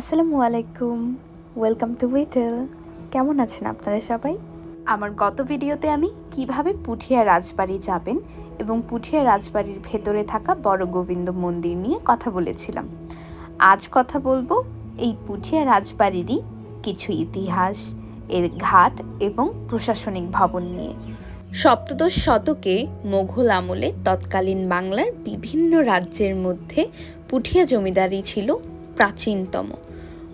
আসসালামু আলাইকুম। Welcome to উইটেল কেমন আছেন আপনারা সবাই? আমার গত ভিডিওতে আমি কীভাবে পুঠিয়া রাজবাড়ি যাবেন এবং পুঠিয়া রাজবাড়ির ভেতরে থাকা বড় গোবিন্দ মন্দির নিয়ে কথা বলেছিলাম। আজ কথা বলব এই পুঠিয়া রাজবাড়িরই কিছু ইতিহাস, এর ঘাট এবং প্রশাসনিক ভবন নিয়ে। সপ্তদশ শতকে মোঘল আমলে তৎকালীন বাংলার বিভিন্ন রাজ্যের মধ্যে পুঠিয়া জমিদারি ছিল প্রাচীনতম।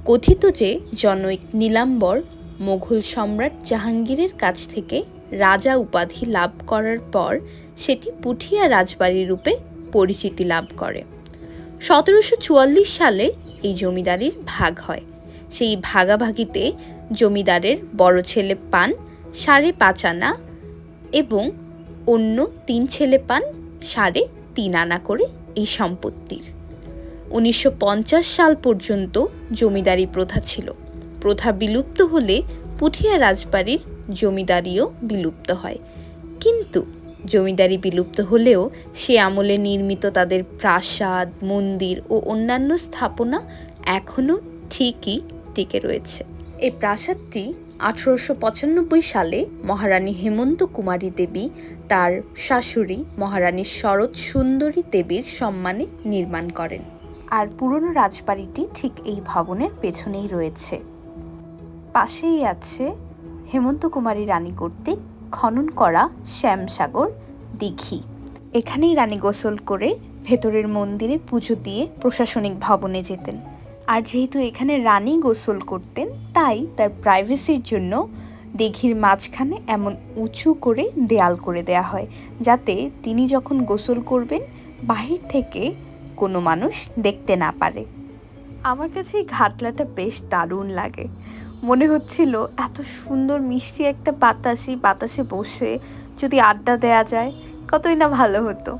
কথিত যে জনৈক নীলাম্বর মোঘল সম্রাট জাহাঙ্গীরের কাছ থেকে রাজা উপাধি লাভ করার পর সেটি পুঠিয়া রাজবাড়ি রূপে পরিচিতি লাভ করে। সতেরোশো চুয়াল্লিশ সালে এই জমিদারির ভাগ হয়। সেই ভাগাভাগিতে জমিদারের বড় ছেলে পান, সাড়ে পাঁচ আনা এবং অন্য তিন ছেলে পান, সাড়ে তিন আনা করে এই সম্পত্তির। উনিশশো পঞ্চাশ সাল পর্যন্ত জমিদারি প্রথা ছিল। প্রথা বিলুপ্ত হলে পুঠিয়া রাজবাড়ির জমিদারিও বিলুপ্ত হয়। কিন্তু জমিদারি বিলুপ্ত হলেও সে আমলে নির্মিত তাদের প্রাসাদ, মন্দির ও অন্যান্য স্থাপনা এখনও ঠিকই টিকে রয়েছে। এই প্রাসাদটি আঠারোশো পঁচানব্বই সালে মহারানী হেমন্ত কুমারী দেবী তার শাশুড়ি মহারানী শরৎ সুন্দরী দেবীর সম্মানে নির্মাণ করেন। আর পুরনো রাজবাড়িটি ঠিক এই ভবনের পেছনেই রয়েছে। পাশেই আছে হেমন্ত কুমারী রানী কর্তৃক খনন করা শ্যামসাগর দিঘি। এখানেই রানী গোসল করে ভেতরের মন্দিরে পুজো দিয়ে প্রশাসনিক ভবনে যেতেন। আর যেহেতু এখানে রানী গোসল করতেন, তাই তার প্রাইভেসির জন্য দীঘির মাঝখানে এমন উঁচু করে দেয়াল করে দেয়া হয়। যাতে তিনি যখন গোসল করবেন, বাহির থেকে কোনো মানুষ দেখতে না পারে। আমার কাছে এই ঘাটলাটা বেশ দারুণ লাগে। মনে হচ্ছিল এত সুন্দর মিষ্টি একটা বাতাসি বাতাসে বসে যদি আড্ডা দেয়া যায়, কতই না ভালো হতো।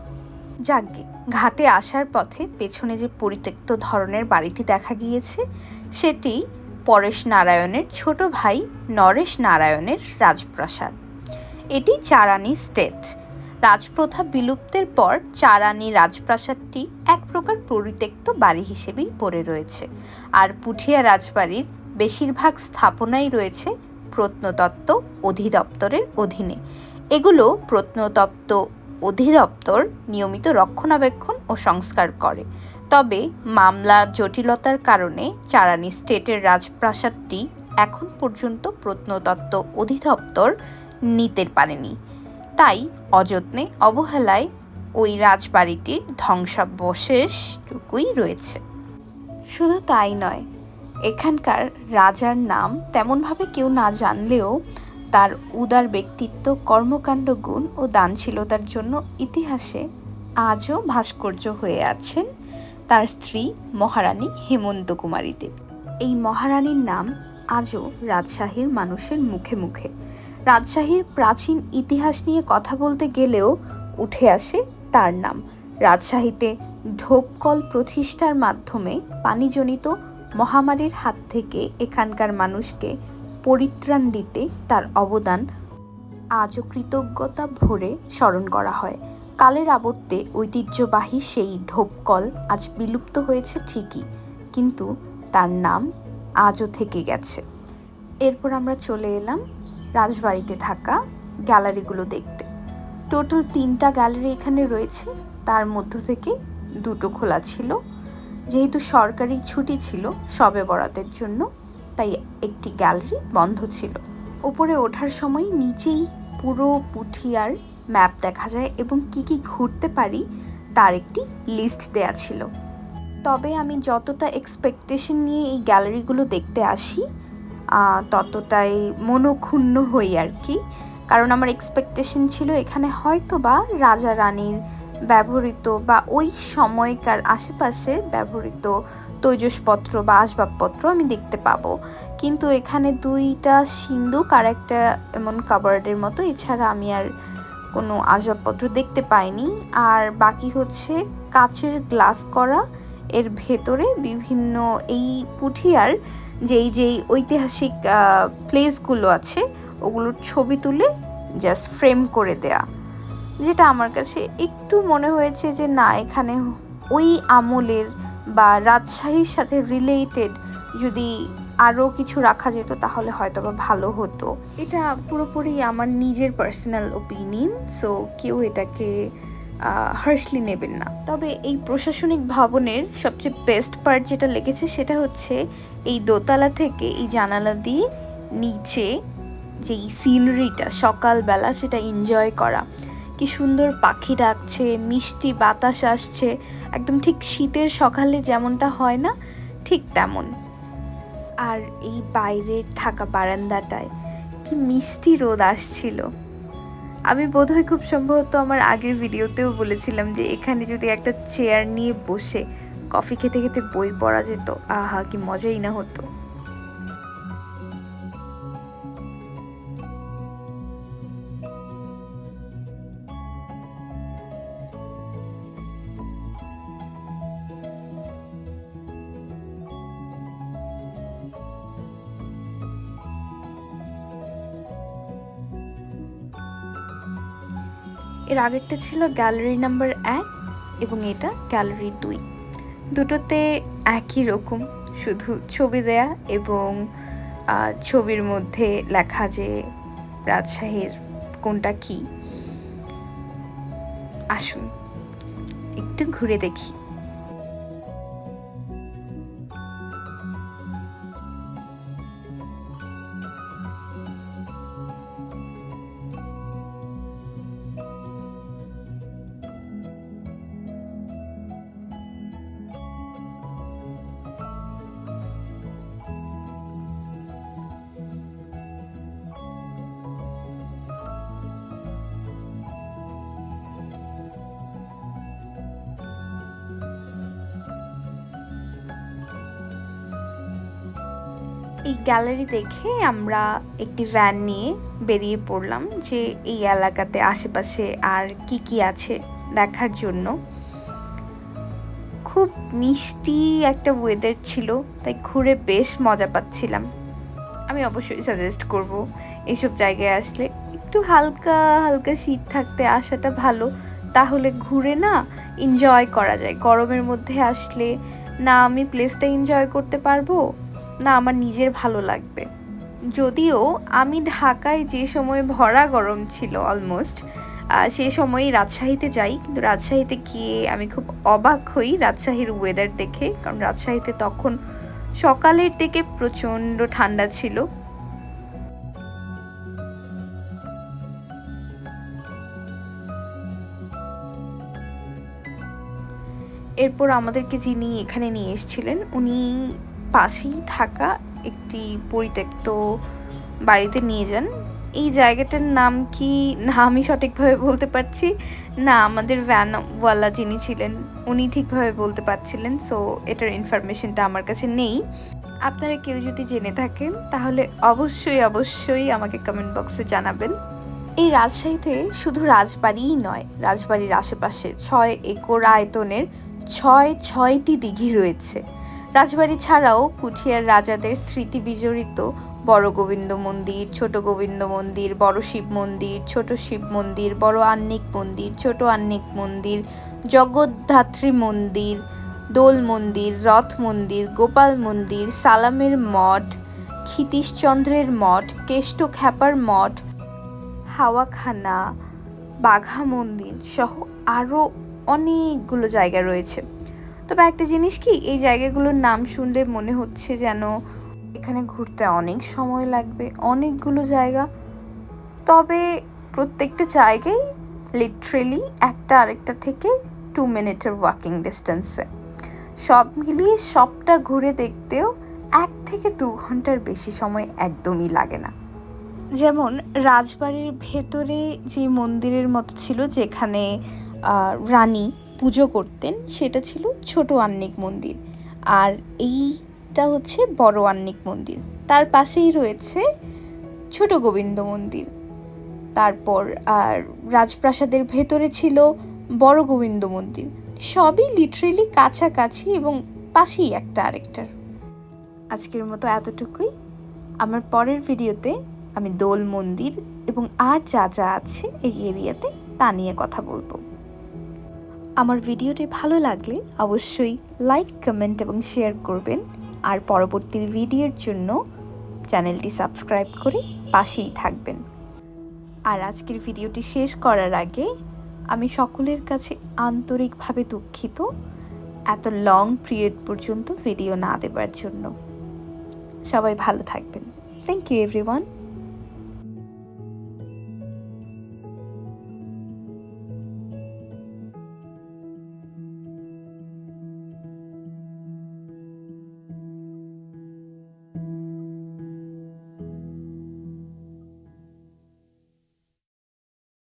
যাকে ঘাটে আসার পথে পেছনে যে পরিত্যক্ত ধরনের বাড়িটি দেখা গিয়েছে, সেটি পরেশ নারায়ণের ছোট ভাই নরেশ নারায়ণের রাজপ্রাসাদ। এটি চারানি স্টেট। রাজপ্রথা বিলুপ্তের পর চারানি রাজপ্রাসাদটি এক প্রকার পরিত্যক্ত বাড়ি হিসেবেই পড়ে রয়েছে। আর পুঠিয়া রাজবাড়ির বেশিরভাগ স্থাপনাই রয়েছে প্রত্নতত্ত্ব অধিদপ্তরের অধীনে। এগুলো প্রত্নতত্ত্ব অধিদপ্তর নিয়মিত রক্ষণাবেক্ষণ ও সংস্কার করে। তবে মামলা জটিলতার কারণে চারানি স্টেটের রাজপ্রাসাদটি এখন পর্যন্ত প্রত্নতত্ত্ব অধিদপ্তর নিতে পারেনি। অযত্নে অবহেলায় ওই রাজবাড়িটির ধ্বংসাবশেষটুকুই রয়েছে। শুধু তাই নয়, এখানকার রাজার নাম তেমনভাবে কেউ না জানলেও তার উদার ব্যক্তিত্ব, কর্মকাণ্ড, গুণ ও দানশীলতার জন্য ইতিহাসে আজও ভাস্কর্য হয়ে আছেন তার স্ত্রী মহারানী হেমন্ত কুমারী দেব। এই মহারানীর নাম আজও রাজশাহীর মানুষের মুখে মুখে। রাজশাহীর প্রাচীন ইতিহাস নিয়ে কথা বলতে গেলেও উঠে আসে তার নাম। রাজশাহীতে ঢোপকল প্রতিষ্ঠার মাধ্যমে পানিজনিত মহামারীর হাত থেকে এখানকার মানুষকে পরিত্রাণ দিতে তার অবদান আজও কৃতজ্ঞতা ভরে স্মরণ করা হয়। কালের আবর্তে ঐতিহ্যবাহী সেই ঢোপকল আজ বিলুপ্ত হয়েছে ঠিকই, কিন্তু তার নাম আজও থেকে গেছে। এরপর আমরা চলে এলাম রাজবাড়িতে থাকা গ্যালারিগুলো দেখতে। টোটাল তিনটা গ্যালারি এখানে রয়েছে। তার মধ্য থেকে দুটো খোলা ছিল। যেহেতু সরকারি ছুটি ছিল সবে বরাতের জন্য, তাই একটি গ্যালারি বন্ধ ছিল। ওপরে ওঠার সময় নিচেই পুরো পুঠিয়ার ম্যাপ দেখা যায় এবং কি কি ঘুরতে পারি তার একটি লিস্ট দেয়া ছিল। তবে আমি যতটা এক্সপেকটেশন নিয়ে এই গ্যালারিগুলো দেখতে আসি ততটাই মনোক্ষুণ্ণ হই আর কি। কারণ আমার এক্সপেকটেশন ছিল এখানে হয়তো বা রাজা রানীর ব্যবহৃত বা ওই সময়কার আশেপাশে ব্যবহৃত তৈজসপত্র বা আসবাবপত্র আমি দেখতে পাবো। কিন্তু এখানে দুইটা সিন্দুক আর একটা এমন কাবার্ডের মতো, এছাড়া আমি আর কোনো আসবাবপত্র দেখতে পাইনি। আর বাকি হচ্ছে কাচের গ্লাস করা, এর ভেতরে বিভিন্ন এই পুঠিয়ার যেই যেই ঐতিহাসিক প্লেসগুলো আছে, ওগুলোর ছবি তুলে জাস্ট ফ্রেম করে দেয়া। যেটা আমার কাছে একটু মনে হয়েছে যে, না, এখানে ওই আমলের বা রাজশাহীর সাথে রিলেটেড যদি আরও কিছু রাখা যেত, তাহলে হয়তো বা ভালো হতো। এটা পুরোপুরি আমার নিজের পার্সোনাল ওপিনিয়ন সো কেউ এটাকে হার্শলি নেবেন না। তবে এই প্রশাসনিক ভবনের সবচেয়ে বেস্ট পার্ট যেটা লেগেছে সেটা হচ্ছে এই দোতলা থেকে এই জানালা দিয়ে নিচে যেই সিনারিটা সকালবেলা সেটা এনজয় করা। কি সুন্দর পাখি ডাকছে, মিষ্টি বাতাস আসছে, একদম ঠিক শীতের সকালে যেমনটা হয় না, ঠিক তেমন। আর এই বাইরের থাকা বারান্দাটায় কি মিষ্টি রোদ আসছিল। আমি বোধহয় খুব সম্ভবত আমার আগের ভিডিওতেও বলেছিলাম যে এখানে যদি একটা চেয়ার নিয়ে বসে কফি খেতে খেতে বই পড়া যেত, আহা, কি মজাই না হতো। এর আগেরটা ছিল গ্যালারি নাম্বার এক এবং এটা গ্যালারি দুই। দুটোতে একই রকম, শুধু ছবি দেয়া এবং ছবির মধ্যে লেখা যে রাজশাহীর কোনটা কি। আসুন, একটু ঘুরে দেখি। এই গ্যালারি দেখে আমরা একটি ভ্যান নিয়ে বেরিয়ে পড়লাম যে এই এলাকাতে আশেপাশে আর কি কি আছে দেখার জন্য। খুব মিষ্টি একটা ওয়েদার ছিল, তাই ঘুরে বেশ মজা পাচ্ছিলাম। আমি অবশ্যই সাজেস্ট করব এইসব জায়গায় আসলে একটু হালকা হালকা শীত থাকতে আসাটা ভালো, তাহলে ঘুরে না এনজয় করা যায়। গরমের মধ্যে আসলে না আমি প্লেসটা এনজয় করতে পারব না, আমার নিজের ভালো লাগবে। যদিও আমি ঢাকায় যে সময় ভরা গরম ছিল অলমোস্ট সে সময়ই রাজশাহীতে যাই। কিন্তু রাজশাহীতে গিয়ে আমি খুব অবাক হই রাজশাহীর ওয়েদার দেখে। কারণ রাজশাহীতে তখন সকালের দিকে প্রচণ্ড ঠান্ডা ছিল। এরপর আমাদেরকে যিনি এখানে নিয়ে এসেছিলেন, উনি পাশেই থাকা একটি পরিত্যক্ত বাড়িতে নিয়ে যান। এই জায়গাটার নাম কি না আমি সঠিকভাবে বলতে পারছি? না, আমাদের ভ্যানওয়ালা যিনি ছিলেন, উনি ঠিকভাবে বলতে পারছিলেন সো এটার ইনফরমেশনটা আমার কাছে নেই। আপনারা কেউ যদি জেনে থাকেন, তাহলে অবশ্যই অবশ্যই আমাকে কমেন্ট বক্সে জানাবেন। এই রাজশাহীতে শুধু রাজবাড়িই নয়, রাজবাড়ির আশেপাশে ছয় একর আয়তনের ছয়, ছয়টি দিঘি রয়েছে। রাজবাড়ি ছাড়াও পুঠিয়ার রাজাদের স্মৃতি বিজড়িত। বড় গোবিন্দ মন্দির, ছোট গোবিন্দ মন্দির, বড় শিব মন্দির, ছোট শিব মন্দির, বড় আন্নিক মন্দির, ছোট আন্নিক মন্দির, জগদ্ধাত্রী মন্দির, দোল মন্দির, রথ মন্দির, গোপাল মন্দির, সালামের মঠ, ক্ষিতীশচন্দ্রের মঠ, কেষ্ট খ্যাপার মঠ, হাওয়াখানা, বাঘা মন্দির সহ আরও অনেকগুলো জায়গা রয়েছে। তবে একটা জিনিস কি, এই জায়গাগুলোর নাম শুনলে মনে হচ্ছে যেন এখানে ঘুরতে অনেক সময় লাগবে, অনেকগুলো জায়গা। তবে প্রত্যেকটা জায়গায় লিটারেলি একটা আরেকটা থেকে টু মিনিটের ওয়াকিং ডিস্টেন্সে সব মিলিয়ে সবটা ঘুরে দেখতেও এক থেকে দু ঘণ্টার বেশি সময় একদমই লাগে না। যেমন রাজবাড়ির ভেতরে যে মন্দিরের মতো ছিল, যেখানে রানী পুজো করতেন, সেটা ছিল ছোট আন্নিক মন্দির। আর এইটা হচ্ছে বড় আন্নিক মন্দির। তার পাশেই রয়েছে ছোট গোবিন্দ মন্দির। তারপর আর রাজপ্রাসাদের ভেতরে ছিল বড় গোবিন্দ মন্দির। সবই লিটারেলি কাছাকাছি এবং পাশেই একটা আরেকটার। আজকের মতো এতটুকুই। আমার পরের ভিডিওতে আমি দোল মন্দির এবং আর যা যা আছে এই এরিয়াতে তা নিয়ে কথা বলব। আমার ভিডিওটি ভালো লাগলে অবশ্যই লাইক, কমেন্ট এবং শেয়ার করবেন। আর পরবর্তী ভিডিওর জন্য চ্যানেলটি সাবস্ক্রাইব করে পাশেই থাকবেন। আর আজকের ভিডিওটি শেষ করার আগে আমি সকলের কাছে আন্তরিকভাবে দুঃখিত এত লং পিরিয়ড পর্যন্ত ভিডিও না দেবার জন্য। সবাই ভালো থাকবেন। Thank you everyone